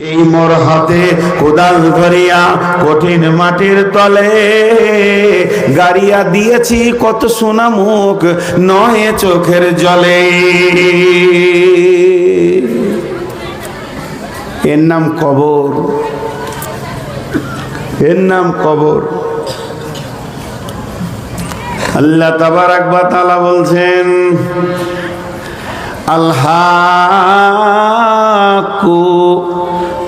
এই মোর হাতে কোদাল ধরিয়া কঠিন মাটির তলে। গাড়িয়া দিয়েছি কত সোনা মুখ, নয় চোখের জলে। এর নাম কবর। এর নাম কবর। আল্লাহ তাবারাক বা তাআলা বলছেন আল্লাহু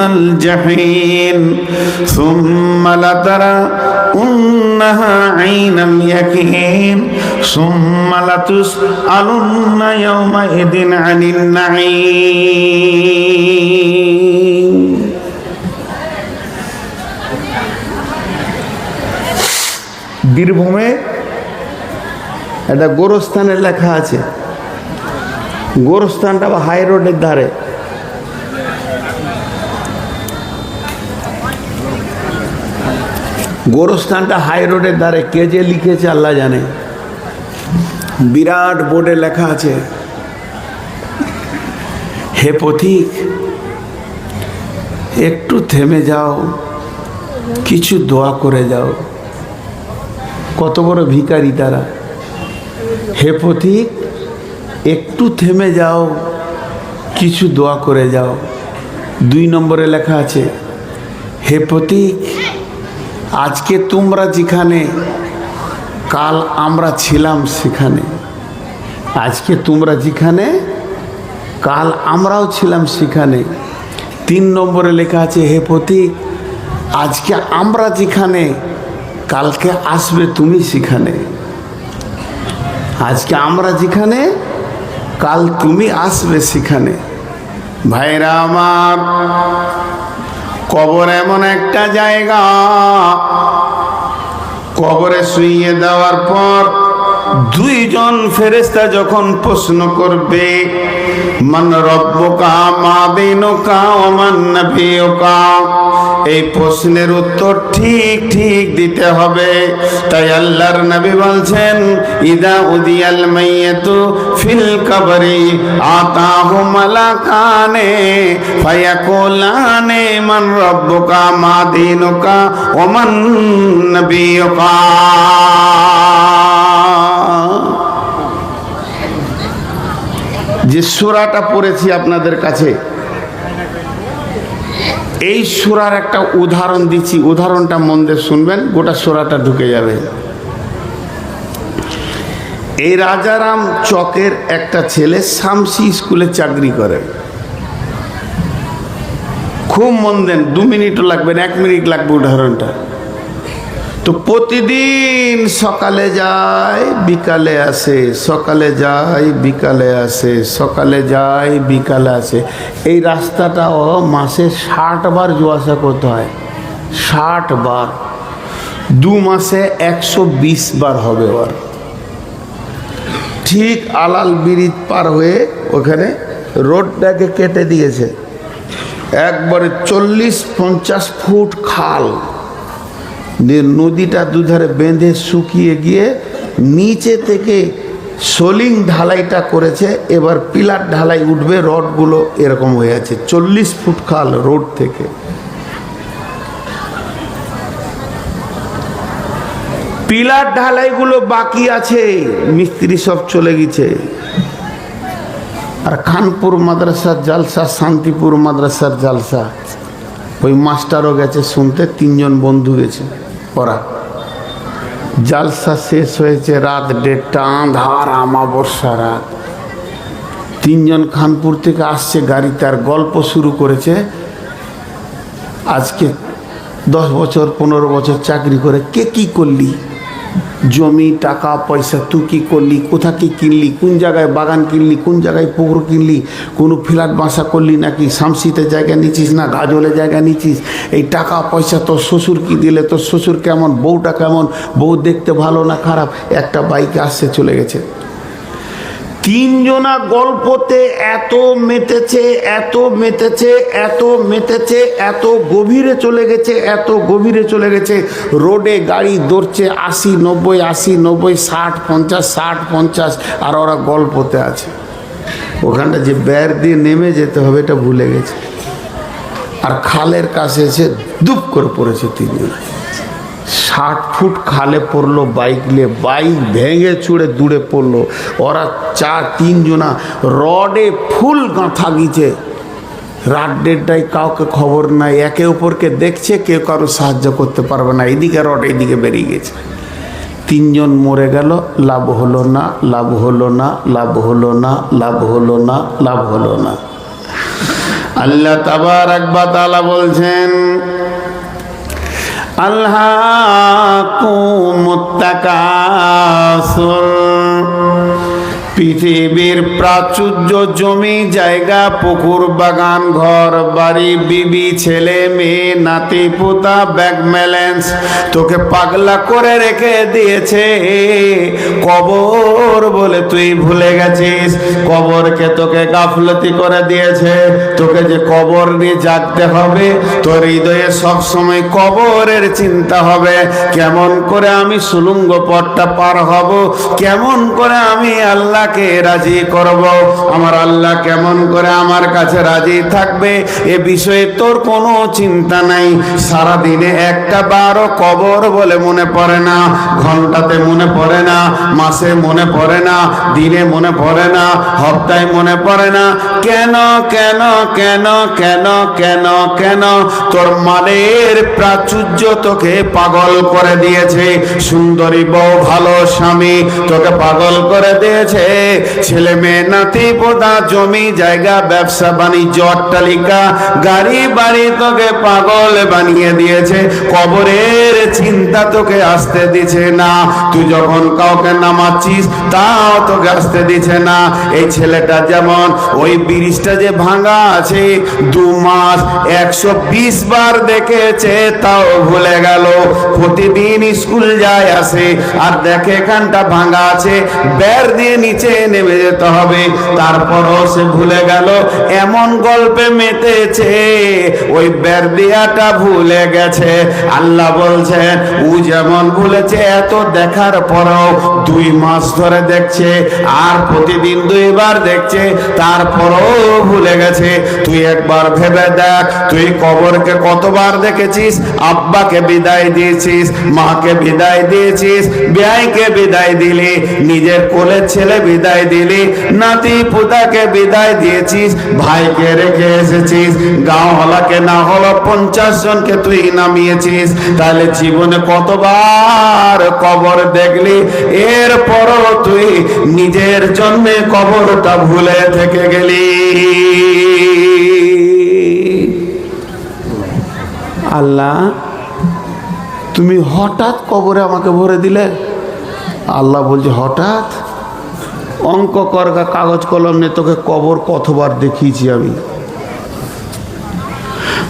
الجحيم ثم لترونها عين اليقين ثم لتسألن يومئذ عن النعيم বীরভূমে একটা গোরস্থানের লেখা আছে গোরস্থানটা বা হাই রোডের ধারে গোরস্থানটা হাই রোডের ধারে। কে যে লিখেছে আল্লাহ জানে। বিরাট বোর্ডে লেখা আছে, হে পথিক, একটু থেমে যাও, কিছু দোয়া করে যাও। কত বড় ভিখারি তারা। হে পথিক, একটু থেমে যাও, কিছু দোয়া করে যাও। দুই নম্বরে লেখা আছে, হে পথিক আজকে তোমরা যেখানে, কাল আমরা ছিলাম সেখানে। আজকে তোমরা যেখানে, কাল আমরাও ছিলাম সেখানে। তিন নম্বরে লেখা আছে, হে পথিক আজকে আমরা যেখানে, কালকে আসবে তুমি সেখানে। আজকে আমরা যেখানে, কাল তুমি আসবে সেখানে। ভাইরা আমার কবর এমন একটা জায়গা। কবরে শুইয়ে দেওয়ার পর দুইজন ফেরেস্তা যখন প্রশ্ন করবে, মান রব্বকা মা দিনুকা ওমান নবিয়ুকা এই প্রশ্নের উত্তর ঠিক ঠিক দিতে হবে। তাই আল্লাহর নবী বলছেন, ইদা উদিয়াল মাইয়াতু ফিল কবরি, আতাহু মালাকানে, ফায়াকুলানে, মান রব্বুকা, মা দিনুকা ওমান নবিয়ুকা। যে সুরাটা পড়েছি আপনাদের কাছে এই সুরার একটা উদাহরণ দিচ্ছি। উদাহরণটা মন দিয়ে শুনবেন, গোটা সুরাটা ঢুকে যাবে। এই রাজারাম চকের একটা ছেলে শামসি স্কুলে চাকরি করে। খুব মন দেন, দু মিনিটও লাগবে এক মিনিট লাগবে উদাহরণটা। তো প্রতিদিন সকালে যায়, বিকালে আসে, সকালে যায়, বিকালে আসে, সকালে যায়, বিকালে আসে। এই রাস্তাটাও মাসে ষাট বার আসা করতে হয়। ষাট বার। দু মাসে একশো বিশ বার হবে ওর। ঠিক আলাল বিরিজ পার হয়ে ওখানে রোডটাকে কেটে দিয়েছে। একবারে চল্লিশ পঞ্চাশ ফুট খাল। দিয়ে নদীটা দুধারে বেঁধে শুকিয়ে গিয়ে নিচে থেকে সোলিং ঢালাইটা করেছে, এবার পিলার ঢালাই উঠবে, রডগুলো এরকম হয়ে আছে, চল্লিশ ফুট খাল রোড থেকে। পিলার ঢালাইগুলো বাকি আছে, মিস্ত্রি সব চলে গেছে। আর খানপুর মাদ্রাসার জালসা, শান্তিপুর মাদ্রাসার জালসা, ওই মাস্টারও গেছে শুনতে, তিনজন বন্ধু গেছে। ওরা। জালসা শেষ হয়েছে রাত দেড়টা আঁধার আমাবস্যা রাত। তিনজন খানপুর থেকে আসছে, গাড়ি তার গল্প শুরু করেছে। আজকে দশ বছর, পনেরো বছর চাকরি করে, কে কী করলি? জমি, টাকা, পয়সা, তুই কী করলি, কোথা কী কিনলি, কোন জায়গায় বাগান কিনলি, কোন জায়গায় পুকুর কিনলি, কোনো ফ্ল্যাট বাসা করলি নাকি, শামসিতে জায়গা নিচিস না, গাজলে জায়গা নিচিস এই টাকা, পয়সা তোর শ্বশুর কি দিলে, তোর শ্বশুর কেমন, বউটা কেমন, বউ দেখতে ভালো না খারাপ, একটা বাইকে আসছে, চলে গেছে। তিনজনা গল্পতে এত মেতেছে এত মেতেছে এত মেতেছে, এত গভীরে চলে গেছে, এত গভীরে চলে গেছে। রোডে গাড়ি দৌড়ছে আশি, নব্বই আশি, নব্বই, ষাট, পঞ্চাশ ষাট, পঞ্চাশ, আর ওরা গল্পতে আছে। ওখানটা যে ব্যার দিয়ে নেমে যেতে হবে, এটা ভুলে গেছে। আর খালের কাছে এসে দুপ করে পড়েছে তিনজন। ষাট ফুট খালে পড়ল বাইক নিয়ে, বাইক ভেঙে চুড়ে দূরে পড়ল। ওরা চার, তিনজনা রডে ফুল গাঁথা গিয়েছে। রাত দেড়টায় কাউকে খবর নাই, একে অপরকে দেখছে, কেউ কারও সাহায্য করতে পারবে না। এদিকে রড, এদিকে বেরিয়ে গেছে। তিনজন মরে গেল, লাভ হলো না, লাভ হলো না, লাভ হলো না, লাভ হলো না, লাভ হলো না। আল্লাহ তাবার একবার তালা বলছেন আল্লাহ কুমুত্তাকাসুর পৃথিবীর প্রাচুর্য জমি, জায়গা, পুকুর, বাগান, ঘর, বাড়ি, বিবি, ছেলে, মেয়ে, নাতি, পোতা, ব্যাগ ব্যালেন্স তোকে পাগলা করে রেখে দিয়েছে। কবর বলে তুই ভুলে গেছিস, কবরকে তোকে গাফলতি করে দিয়েছে। তোকে যে কবর নিয়ে জাগতে হবে, তোর হৃদয়ে সবসময় কবরের চিন্তা হবে। কেমন করে আমি সুলুঙ্গ পথটা পার হব, কেমন করে আমি আল্লাহকে রাজি করব? আমার আল্লাহ কেমন করে আমার কাছে রাজি থাকবে? এ বিষয়ে তোর কোনো চিন্তা নাই। সারা দিনে একটা বারো কবর বলে মনে পড়ে না। ঘন্টাতে মনে পড়ে না। মাসে মনে পড়ে না। দিনে মনে পড়ে না। হপ্তায় মনে পড়ে না। কেন কেন কেন কেন কেন কেন? তোর মানের প্রাচুর্য তোকে পাগল করে দিয়েছে। সুন্দরী বউ, ভালো স্বামী তোকে পাগল করে দিয়েছে। ছেলে মেয়ে নাতি পোতা, জমি, জায়গা, ব্যবসা, বাণিজ্য, অট্টালিকা, গাড়ি, বাড়ি তোকে পাগল বানিয়ে দিয়েছে। কবরের চিন্তা তোকে আসতে দিছে না। তুই যখন কাউকে নামাচ্ছিস, তাও তোকে আসতে দিছে না। এই ছেলেটা যেমন ওই ব্রিজটা যে ভাঙা আছে, দু মাস একশো বিশ বার দেখেছে, তাও ভুলে গেল। প্রতিদিন স্কুল যায় আসে, আর দেখে এখানটা ভাঙা আছে। বের দিয়ে নিচে নেমে যেতে হবে। তারপরও সে ভুলে গেল, এমন গল্পে মেতেছে, ওই বের দিয়াটা ভুলে গেছে। আল্লাহ বলছেন, ও যেমন ভুলেছে, এত দেখার পরও দুই মাস ধরে দেখছে, আর প্রতিদিন দুইবার দেখছে, তারপরও ভুলে গেছে। তুই একবার ভেবে দেখ, তুই কবরকে কতবার দেখেছিস? আব্বাকে বিদায় দিয়েছিস, মাকে বিদায় দিয়েছিস, বিয়াইকে বিদায় দিলি, নিজের কোলের ছেলে বিদায় দিলি। নাতি পুতাকে বিদায় দিয়েছিস, ভাইকে রেখে এসেছিস। গাঁও হলাকে না হলো পঞ্চাশ জনকে তুই নামিয়েছিস। তাহলে জীবনে কতবার কবর দেখলি? এরপরও তুই নিজের জন্যে কবরটা ভুলে থেকে গেলি। আল্লাহ, তুমি হঠাৎ কবরে আমাকে ভরে দিলে? আল্লাহ বলছে, হঠাৎ? অঙ্ক করগা কাগজ কলম নিয়ে তোকে কবর কতবার দেখিয়েছি আমি।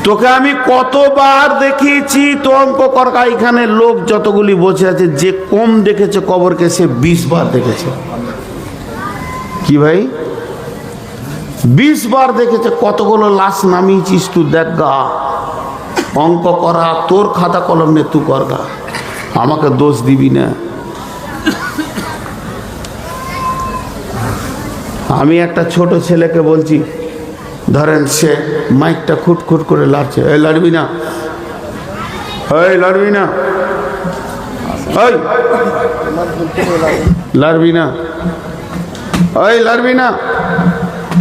তোকে আমি কতবার দেখিয়েছি, তো অঙ্ক করগা এখানে লোক যতগুলি বসে আছে, যে কম দেখেছে কবরকে, সে বিশ বার দেখেছে। কি ভাই? বিশ বার দেখেছে, কতগুলো লাশ নামিয়েছিস তুই, দেখ গা। অঙ্ক করা, তোর খাতা কলম নে তুই করগা আমাকে দোষ দিবি না। আমি একটা ছোট ছেলেকে বলছি, ধরেন সে মাইকটা খুট খুট করে লাড়ছে। এই লড়বি না। এই লড়বি না। ওই না। না।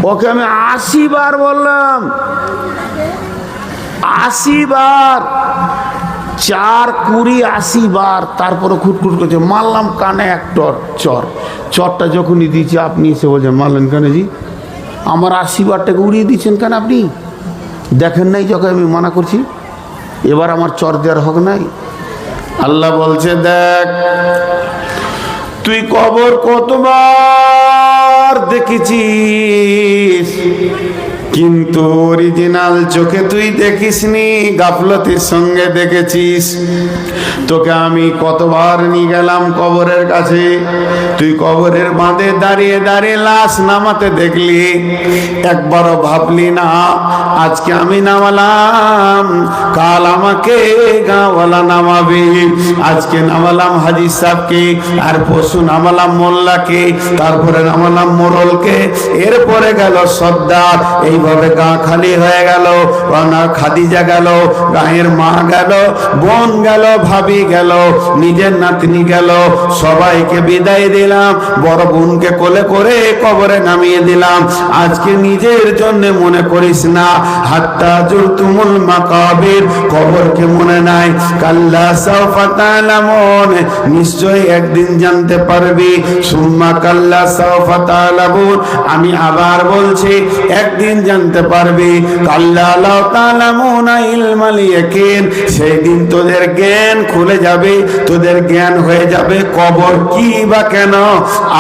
ওকে আমি আশি বার বললাম। আশি বার চার কুড়ি আশি বার তারপরে খুটখুট করছে। মারলাম কানে এক টর চর। চরটা যখনই দিয়েছি, আপনি এসে বলছেন, মারলেন কেন জি? আমার আশি বারটাকে উড়িয়ে দিচ্ছেন কেন আপনি? দেখেন নাই যখন আমি মানা করছি। এবার আমার চর দেওয়ার হক নাই। আল্লাহ বলছে, দেখ, তুই কবর কতবার দেখেছিস? কিন্তু অরিজিনাল চোখে তুই দেখিসনি, গাফলতির সঙ্গে দেখেছিস। তোকে আমি কতবার নিয়ে গেলাম কবরের কাছে। তুই কবরের বাঁধে দাঁড়িয়ে দাঁড়িয়ে লাশ নামাতে দেখলি। একবারও ভাবলি না, আজকে আমি নামালাম, কাল আমাকে গাঁওয়ালা নামাবে। আজকে নামালাম হাজি সাহেবকে, আর পশু নামালাম মোল্লাকে, তারপরে নামালাম মোরলকে, এরপরে গেল সর্দার। এইভাবে গা খালি হয়ে গেল, রানা খাদিজা গেল, গায়ের মা গেল, বোন গেল, ভাবি গেল, নিজের নাতনি গেল, সবাইকে বিদায় দিলাম, বড় বোনকে কোলে করে কবরে নামিয়ে দিলাম। আজকে নিজের জন্য মনে করিস না, হাত্তা জুরতুমুল মাকাবির, কবরকে মনে নাই। কাল্লা সাউফা তালামুন নিশ্চয় একদিন জানতে পারবি। সুম্মা কাল্লা সাউফা তালামুন আমি আবার বলছি, একদিন জানতে পারবি। কাল্লা লাউ তালামুনা ইলমাল ইয়াকিন। সেই দিন তোদের জ্ঞান খুলে যাবে, তোদের জ্ঞান হয়ে যাবে কবর কি বা কেন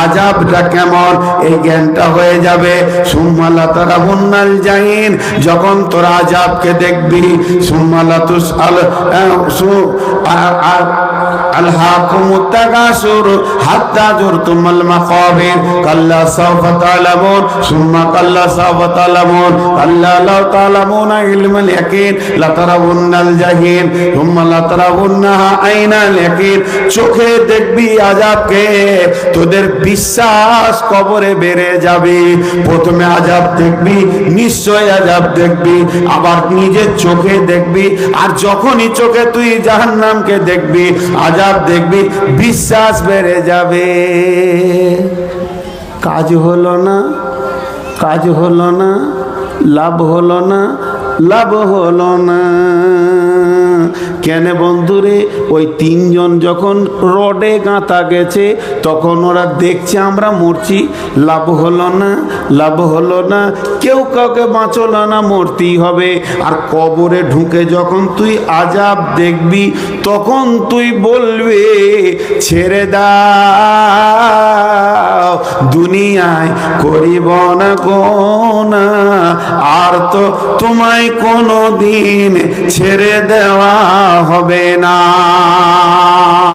আজাবটা কেমন, এই জ্ঞানটা হয়ে যাবে। সুম্মালা তারা বুন্নাল জাহিন, যখন তোরা আজাবকে দেখবি, সুম্মালা তুস আল ألهاكم التكاثر حتى زرتم المقابر كلا سوف تعلمون ثم كلا سوف تعلمون كلا لو تعلمون علم اليقين لترون الجحيم ثم لترونها عين اليقين চোখে দেখবি আজাবকে তোদের বিশ্বাস কবরে বেড়ে যাবে প্রথমে আজাব দেখবি নিশ্চয় আজাব দেখবি আবার নিজের চোখে দেখবি আর যখনই চোখে তুই জাহান্নামকে দেখবি আজাব দেখবি, বিশ্বাস বেড়ে যাবে। কাজ হলো না, কাজ হলো না, লাভ হলো না, লাভ হলো না। কেন বন্ধুরে, ওই তিনজন যখন রডে গাঁথা গেছে, তখন ওরা দেখছে আমরা মরছি। লাভ হলো না, লাভ হলো না, কেউ কাউকে বাঁচলো না, মরতেই হবে। আর কবরে ঢুকে যখন তুই আজাব দেখবি, তখন তুই বলবে, ছেড়ে দাও, দুনিয়ায় করিব না কোনা আর তো তোমায় কোনো দিন ছেড়ে দেওয়া হবে না।